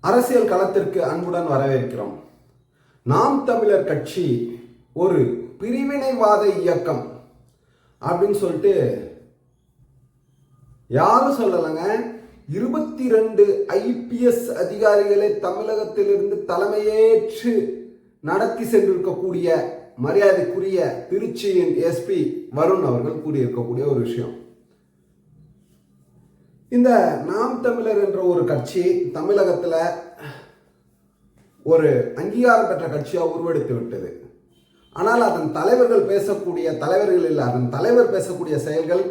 அரசியல் களத்திற்கு அன்புடன் வரவேற்கிறோம். நாம் தமிழர் கட்சி ஒரு பிரிவினைவாத இயக்கம் அப்படின்னு சொல்லிட்டு யாரும் சொல்லலைங்க. இருபத்தி ரெண்டு ஐபிஎஸ் அதிகாரிகளை தமிழகத்திலிருந்து தலைமையேற்று நடத்தி சென்றிருக்கக்கூடிய மரியாதைக்குரிய திருச்சியின் எஸ்பி வருண் அவர்கள் கூறியிருக்கக்கூடிய ஒரு விஷயம். இந்த நாம் தமிழர் என்ற ஒரு கட்சி தமிழகத்தில் ஒரு அங்கீகாரம் பெற்ற கட்சியாக உருவெடுத்து விட்டது. ஆனால் அதன் தலைவர்கள் பேசக்கூடிய தலைவர்கள் இல்லை அதன் தலைவர் பேசக்கூடிய செயல்கள்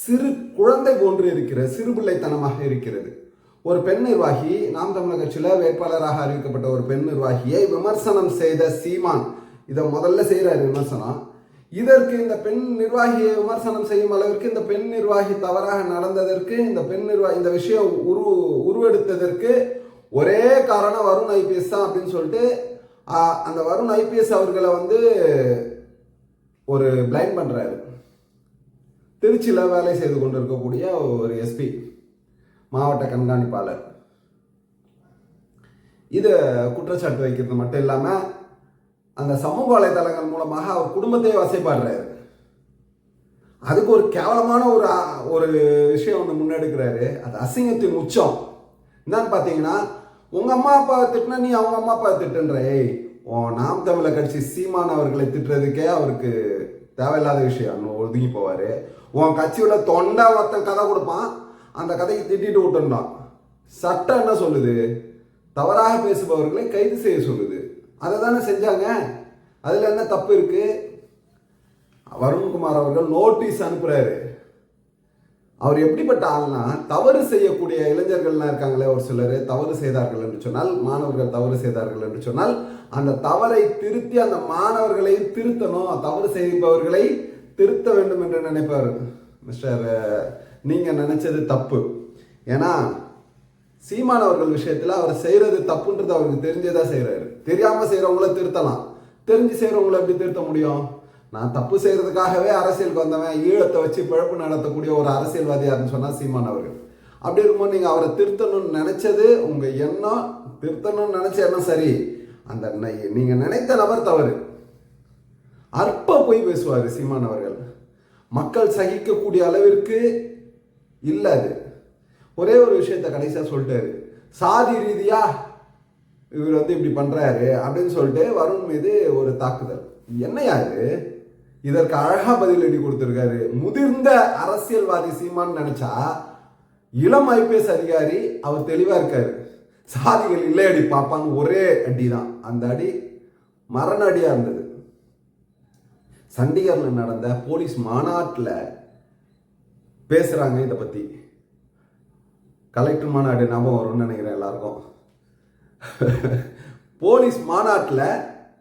சிறு குழந்தை போன்று இருக்கிறது சிறுபிள்ளைத்தனமாக இருக்கிறது. ஒரு பெண் நிர்வாகி நாம் தமிழர் கட்சியில் வேட்பாளராக அறிவிக்கப்பட்ட ஒரு பெண் நிர்வாகியை விமர்சனம் செய்த சீமான் இதை முதல்ல செய்கிறார் விமர்சனம். இதற்கு இந்த பெண் நிர்வாகியை விமர்சனம் செய்யும் அளவிற்கு இந்த பெண் நிர்வாகி தவறாக நடந்ததற்கு இந்த பெண் நிர்வாகி இந்த விஷயம் உரு உருவெடுத்ததற்கு ஒரே காரணம் வருண் ஐபிஎஸ் தான் அப்படின்னு சொல்லிட்டு அந்த வருண் ஐபிஎஸ் அவர்களை வந்து ஒரு பிளைண்ட் பண்ணுறாரு திருச்சியில் வேலை செய்து கொண்டிருக்கக்கூடிய ஒரு எஸ்பி மாவட்ட கண்காணிப்பாளர். இது குற்றச்சாட்டு வைக்கிறது மட்டும் இல்லாமல் அந்த சமூக வலைதளங்கள் மூலமாக அவர் குடும்பத்தையே வசைப்பாடுறாரு அதுக்கு ஒரு கேவலமான ஒரு ஒரு விஷயம் ஒன்று முன்னெடுக்கிறாரு. அது அசிங்கத்தின் உச்சம். என்னன்னு பார்த்தீங்கன்னா உங்க அம்மா அப்பாவை திட்டினா நீ அவங்க அம்மா அப்பாவை திட்டுன்ற. ஏய் ஓ நாம் தமிழ கட்சி சீமான் அவர்களை திட்டுறதுக்கே அவருக்கு தேவையில்லாத விஷயம். ஒதுங்கி போவார். உன் கட்சியோட தொண்டை ஒருத்தன் கதை கொடுப்பான். அந்த கதையை திட்டிட்டு விட்டுருந்தான் சட்டம் என்ன சொல்லுது? தவறாக பேசுபவர்களை கைது செய்ய சொல்லுது. அதை தானே செஞ்சாங்க. அதில் என்ன தப்பு இருக்குது வருண்குமார் அவர்கள் நோட்டீஸ் அனுப்புறாரு. அவர் எப்படிப்பட்ட ஆள்னா தவறு செய்யக்கூடிய இளைஞர்கள்லாம் இருக்காங்களே ஒரு சிலர் தவறு செய்தார்கள் என்று சொன்னால் மாணவர்கள் தவறு செய்தார்கள் என்று சொன்னால் அந்த தவறை திருத்தி அந்த மாணவர்களை திருத்தணும். தவறு செய்பவர்களை திருத்த வேண்டும் என்று நினைப்பார். மிஸ்டர் நீங்க நினைச்சது தப்பு. ஏன்னா சீமான் அவர்கள் விஷயத்துல அவர் செய்யறது தப்புன்றது அவருக்கு தெரிஞ்சதா செய்கிறாரு தெரியாம செய்கிறவங்கள திருத்தலாம். தெரிஞ்சு செய்கிறவங்கள எப்படி திருத்த முடியும்? நான் தப்பு செய்யறதுக்காகவே அரசியலுக்கு வந்தவன் ஈழத்தை வச்சு பிழப்பு நடத்தக்கூடிய ஒரு அரசியல்வாதியாருன்னு சொன்னா சீமான் அவர்கள். அப்படி இருக்கும்போது நீங்க அவரை திருத்தணும்னு நினைச்சது உங்க எண்ணம் திருத்தணும்னு நினைச்ச எண்ணம் சரி. அந்த ந- நீங்க நினைத்த நபர் தவறு. அற்ப போய் பேசுவார் சீமான் அவர்கள். மக்கள் சகிக்கக்கூடிய அளவிற்கு இல்லை அது. ஒரே ஒரு விஷயத்த கடைசியாக சொல்லிட்டாரு. சாதி ரீதியா இவர் வந்து இப்படி பண்ணுறாரு அப்படின்னு சொல்லிட்டு வருண் மீது ஒரு தாக்குதல். என்னையா இது? இதற்கு அழகாக பதிலடி கொடுத்துருக்காரு. முதிர்ந்த அரசியல்வாதி சீமான்னு நினச்சா இளம் ஐபிஎஸ் அதிகாரி அவர் தெளிவாக இருக்காரு. சாதிகள் இல்லை அடி பார்ப்பான்னு ஒரே அடி தான் அந்த அடி மரண அடியாக இருந்தது. சண்டிகரில் நடந்த போலீஸ் மாநாட்டில் பேசுகிறாங்க இதை பற்றி கலெக்டர் மாநாடு ஞாபகம் வரும்னு நினைக்கிறேன் எல்லாருக்கும். போலீஸ் மாநாட்டில்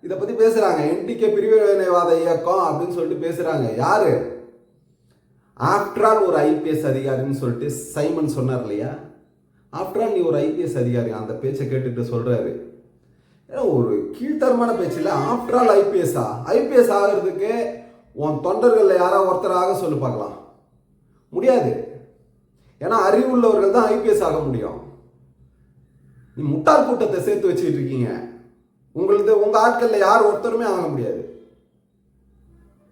இதை பற்றி பேசுகிறாங்க என்டிகே பிரிவினைவாத இயக்கம் அப்படின்னு சொல்லிட்டு பேசுகிறாங்க யாரு? ஆஃப்டர் ஆல் ஒரு ஐபிஎஸ் அதிகாரின்னு சொல்லிட்டு சைமன் சொன்னார் இல்லையா? ஆஃப்டர் ஆல் நீ ஒரு ஐபிஎஸ் அதிகாரி. அந்த பேச்சை கேட்டுட்டு சொல்கிறாரு ஏன்னா ஒரு கீழ்த்தரமான பேச்சில் ஆஃப்டர் ஆல் ஐபிஎஸ்ஸா ஐபிஎஸ் ஆகிறதுக்கு உன் தொண்டர்களில் யாராவது ஒருத்தராக சொல்லு பார்க்கலாம். முடியாது. ஏன்னா அறிவு உள்ளவர்கள் தான் ஐபிஎஸ் ஆக முடியும். நீ முட்டாள் கூட்டத்தை சேர்த்து வச்சுக்கிட்டு இருக்கீங்க. உங்களது உங்க ஆட்கள்ல யார் ஒருத்தருமே ஆக முடியாது.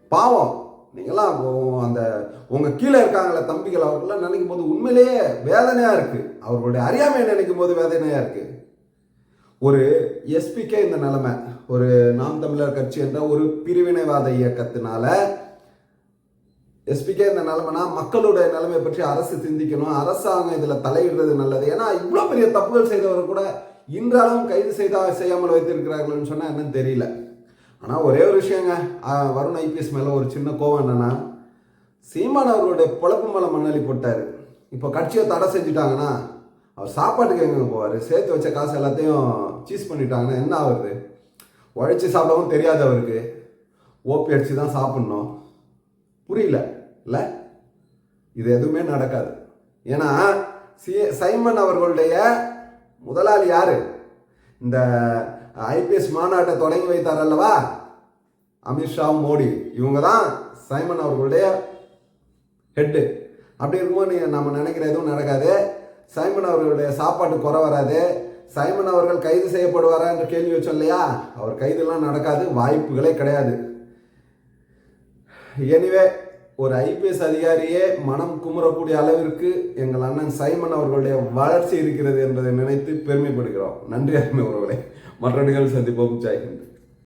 பாவம். நீங்களாம் அந்த உங்க கீழே இருக்காங்களே தம்பிகள் அவர்கள்லாம் நினைக்கும் போது உண்மையிலேயே வேதனையா இருக்கு. அவர்களுடைய அறியாமையை நினைக்கும் போது வேதனையா இருக்கு. ஒரு எஸ்பிக்கே இந்த நிலைமை ஒரு நாம் தமிழர் கட்சி என்ற ஒரு பிரிவினைவாத இயக்கத்தினால எஸ்பிக்கே இந்த நிலைமைனா மக்களுடைய நிலைமை பற்றி அரசு சிந்திக்கணும். அரசாங்கம் இதில் தலையிடுறது நல்லது. ஏன்னா இவ்வளோ பெரிய தப்புகள் செய்தவர் கூட இன்றளவும் கைது செய்தா செய்யாமல் வைத்திருக்கிறார்கள்னு சொன்னால் என்னன்னு தெரியல. ஆனால் ஒரே ஒரு விஷயங்க. வருண் ஐபிஎஸ் மேலே ஒரு சின்ன கோவம் என்னென்னா சீமான் அவர்களுடைய பொழப்பு மேலே மண்ணளி போட்டார். இப்போ கட்சியை தடை செஞ்சுட்டாங்கன்னா அவர் சாப்பாட்டுக்கு எங்கே போவார்? சேர்த்து வச்ச காசு எல்லாத்தையும் சீஸ் பண்ணிட்டாங்கன்னா என்ன ஆகுது உழைச்சி சாப்பிடவும் தெரியாது அவருக்கு ஓப்பி அடிச்சு தான் சாப்பிட்ணும். புரியல. இல்லை இது எதுவுமே நடக்காது. ஏன்னா சி சைமன் அவர்களுடைய முதலாளி யார்? இந்த ஐபிஎஸ் மாநாட்டை தொடங்கி வைத்தார் அல்லவா? அமித்ஷா மோடி. இவங்க தான் சைமன் அவர்களுடைய ஹெட்டு அப்படி இருக்கும்போது நீ நம்ம நினைக்கிற எதுவும் நடக்காது. சைமன் அவர்களுடைய சாப்பாட்டு குறை வராது. சைமன் அவர்கள் கைது செய்யப்படுவாரா என்று கேள்வி வச்சோம் இல்லையா? அவர் கைதெல்லாம் நடக்காது வாய்ப்புகளே கிடையாது. எனிவே ஒரு ஐபிஎஸ் அதிகாரியே மனம் குமுறக்கூடிய அளவிற்கு எங்கள் அண்ணன் சைமன் அவர்களுடைய வளர்ச்சி இருக்கிறது என்பதை நினைத்து பெருமைப்படுகிறோம். நன்றி அருமை உறவுகளை. மற்ற நிகழ்வு சந்திப்போம். ஜெய்ஹிந்த்.